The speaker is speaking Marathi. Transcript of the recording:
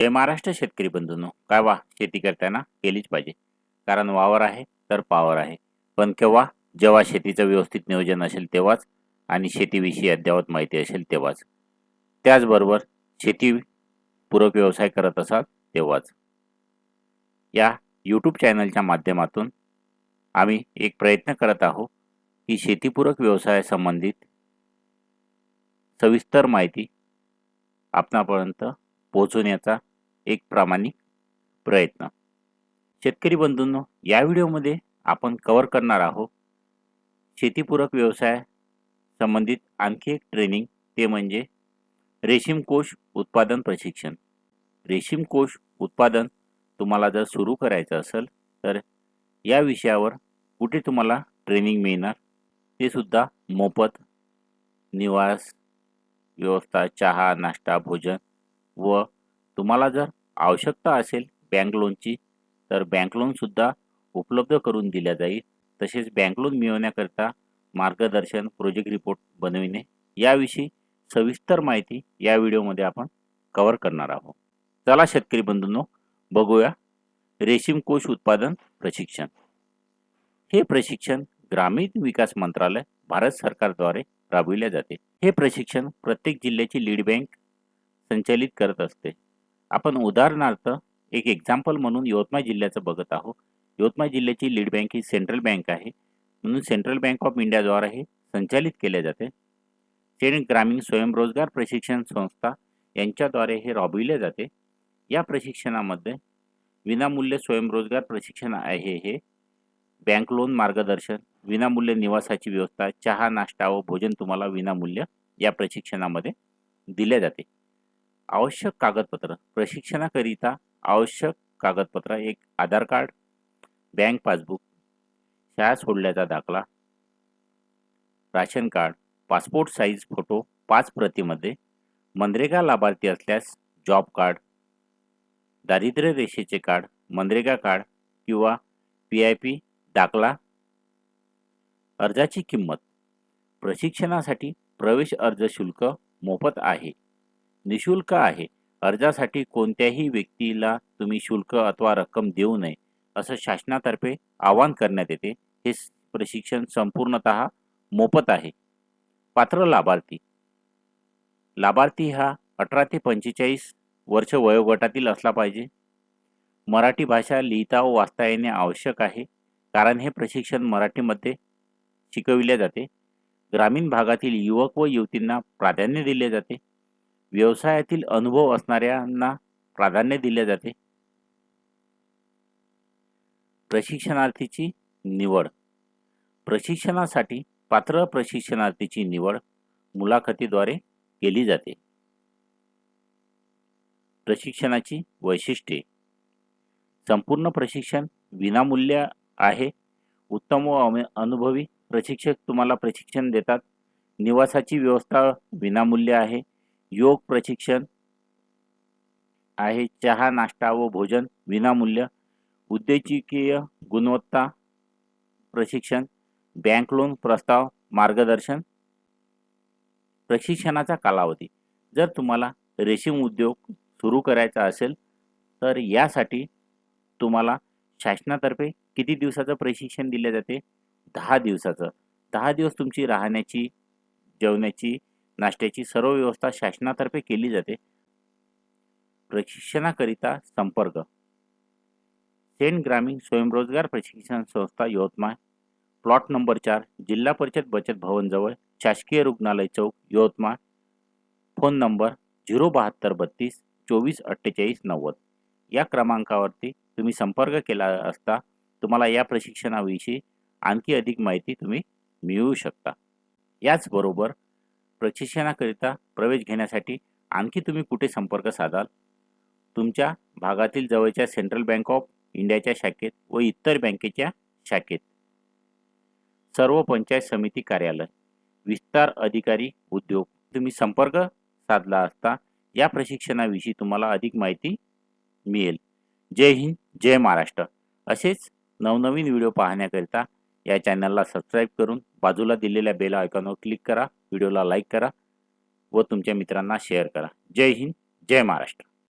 जय महाराष्ट्र शेतकरी बंधूंनो काय वा शेती करताना केलीच पाहिजे. कारण वावर आहे तर पावर आहे. पण केव्हा जेव्हा शेतीचं व्यवस्थित नियोजन असेल तेव्हाच आणि शेतीविषयी अद्ययावत माहिती असेल तेव्हाच. त्याचबरोबर शेती पूरक व्यवसाय करत असाल तेव्हाच. या यूट्यूब चॅनलच्या माध्यमातून आम्ही एक प्रयत्न करत आहोत की शेतीपूरक व्यवसायासंबंधित सविस्तर माहिती आपणापर्यंत पोहोचवण्याचा एक प्रामाणिक प्रयत्न. शेतकरी बंधूंनो या व्हिडिओमध्ये आपण कवर करणार आहोत शेतीपूरक व्यवसाय संबंधित आणखी एक ट्रेनिंग ते म्हणजे रेशीम कोश उत्पादन प्रशिक्षण. रेशीम कोश उत्पादन तुम्हाला जर सुरू करायचं असेल तर या विषयावर कुठे तुम्हाला ट्रेनिंग मिळणार ते सुद्धा मोफत निवास व्यवस्था चहा नाश्ता भोजन व तुम्हाला जर आवश्यकता असेल बँक लोनची तर बँक लोनसुद्धा उपलब्ध करून दिल्या जाईल. तसेच बँक लोन मिळवण्याकरिता मार्गदर्शन प्रोजेक्ट रिपोर्ट बनविणे याविषयी सविस्तर माहिती या व्हिडिओमध्ये आपण कव्हर करणार आहोत. चला शेतकरी बंधूंनो बघूया रेशीम कोश उत्पादन प्रशिक्षण. हे प्रशिक्षण ग्रामीण विकास मंत्रालय भारत सरकारद्वारे राबविले जाते. हे प्रशिक्षण प्रत्येक जिल्ह्याची लीड बँक संचालित करत असते. आपण उदाहरणार्थ एक एक्झाम्पल म्हणून यवतमाळ जिल्ह्याचं बघत आहोत. यवतमाळ जिल्ह्याची लीड बँक ही सेंट्रल बँक आहे. म्हणून सेंट्रल बँक ऑफ इंडियाद्वारे हे संचालित केले जाते. सेंट ग्रामीण स्वयंरोजगार प्रशिक्षण संस्था यांच्याद्वारे हे राबविले जाते. या प्रशिक्षणामध्ये विनामूल्य स्वयंरोजगार प्रशिक्षण आहे हे बँक लोन मार्गदर्शन विनामूल्य निवासाची व्यवस्था चहा नाश्ता व भोजन तुम्हाला विनामूल्य या प्रशिक्षणामध्ये दिले जाते. आवश्यक कागदपत्र. प्रशिक्षणाकरिता आवश्यक कागदपत्र एक आधार कार्ड बँक पासबुक शाळा सोडल्याचा दाखला ration card passport size photo पाच प्रतीमध्ये मनरेगा लाभार्थी असल्यास जॉब कार्ड दारिद्र्य रेषेचे कार्ड मनरेगा कार्ड किंवा पी आय पी दाखला अर्जाची किंमत. प्रशिक्षणासाठी प्रवेश अर्ज शुल्क मोफत आहे. निशुल्क आहे. अर्जासाठी कोणत्याही व्यक्तीला तुम्ही शुल्क अथवा रक्कम देऊ नये असं शासनातर्फे आवाहन करण्यात येते. हे प्रशिक्षण संपूर्णत मोफत आहे. पात्र लाभार्थी. लाभार्थी हा अठरा ते पंचेचाळीस वर्ष वयोगटातील असला पाहिजे. मराठी भाषा लिहिता व वाचता येणे आवश्यक आहे कारण हे प्रशिक्षण मराठीमध्ये शिकविले जाते. ग्रामीण भागातील युवक व युवतींना प्राधान्य दिले जाते. व्यवसायातील अनुभव असणाऱ्यांना प्राधान्य दिले जाते. प्रशिक्षणार्थीची निवड. प्रशिक्षणासाठी पात्र प्रशिक्षणार्थीची निवड मुलाखतीद्वारे केली जाते. प्रशिक्षणाची वैशिष्ट्ये. संपूर्ण प्रशिक्षण विनामूल्य आहे. उत्तम व अनुभवी प्रशिक्षक तुम्हाला प्रशिक्षण देतात. निवासाची व्यवस्था विनामूल्य आहे. योग प्रशिक्षण आहे चहा नाश्ता व भोजन विनामूल्य उद्योजकीय गुणवत्ता प्रशिक्षण बँक लोन प्रस्ताव मार्गदर्शन प्रशिक्षणाचा कालावधी. जर तुम्हाला रेशीम उद्योग सुरू करायचा असेल तर यासाठी तुम्हाला शासनातर्फे किती दिवसाचं प्रशिक्षण दिले जाते? दहा दिवसाचं. दहा दिवस तुमची राहण्याची जेवण्याची नाश्त्याची सर्व व्यवस्था शासनातर्फे केली जाते. प्रशिक्षणाकरिता संपर्क. सेंट ग्रामीण स्वयंरोजगार प्रशिक्षण संस्था यवतमाळ. प्लॉट नंबर चार जिल्हा परिषद बचत भवनजवळ शासकीय रुग्णालय चौक यवतमाळ. फोन नंबर झिरो बहात्तर बत्तीस चोवीस अठ्ठेचाळीस नव्वद. या क्रमांकावरती तुम्ही संपर्क केला असता तुम्हाला या प्रशिक्षणाविषयी आणखी अधिक माहिती तुम्ही मिळवू शकता. याचबरोबर प्रशिक्षणाकरिता प्रवेश घेण्यासाठी आणखी तुम्ही कुठे संपर्क साधाल? तुमच्या भागातील जवळच्या सेंट्रल बँक ऑफ इंडियाच्या शाखेत व इतर बँकेच्या शाखेत. सर्व पंचायत समिती कार्यालय विस्तार अधिकारी उद्योग. तुम्ही संपर्क साधला असता या प्रशिक्षणाविषयी तुम्हाला अधिक माहिती मिळेल. जय हिंद जय महाराष्ट्र. असेच नवनवीन व्हिडिओ पाहण्याकरिता या चॅनलला सबस्क्राईब करून बाजूला दिलेल्या बेल आयकॉनवर क्लिक करा. व्हिडिओला लाईक करा व तुमच्या मित्रांना शेअर करा. जय हिंद जय महाराष्ट्र.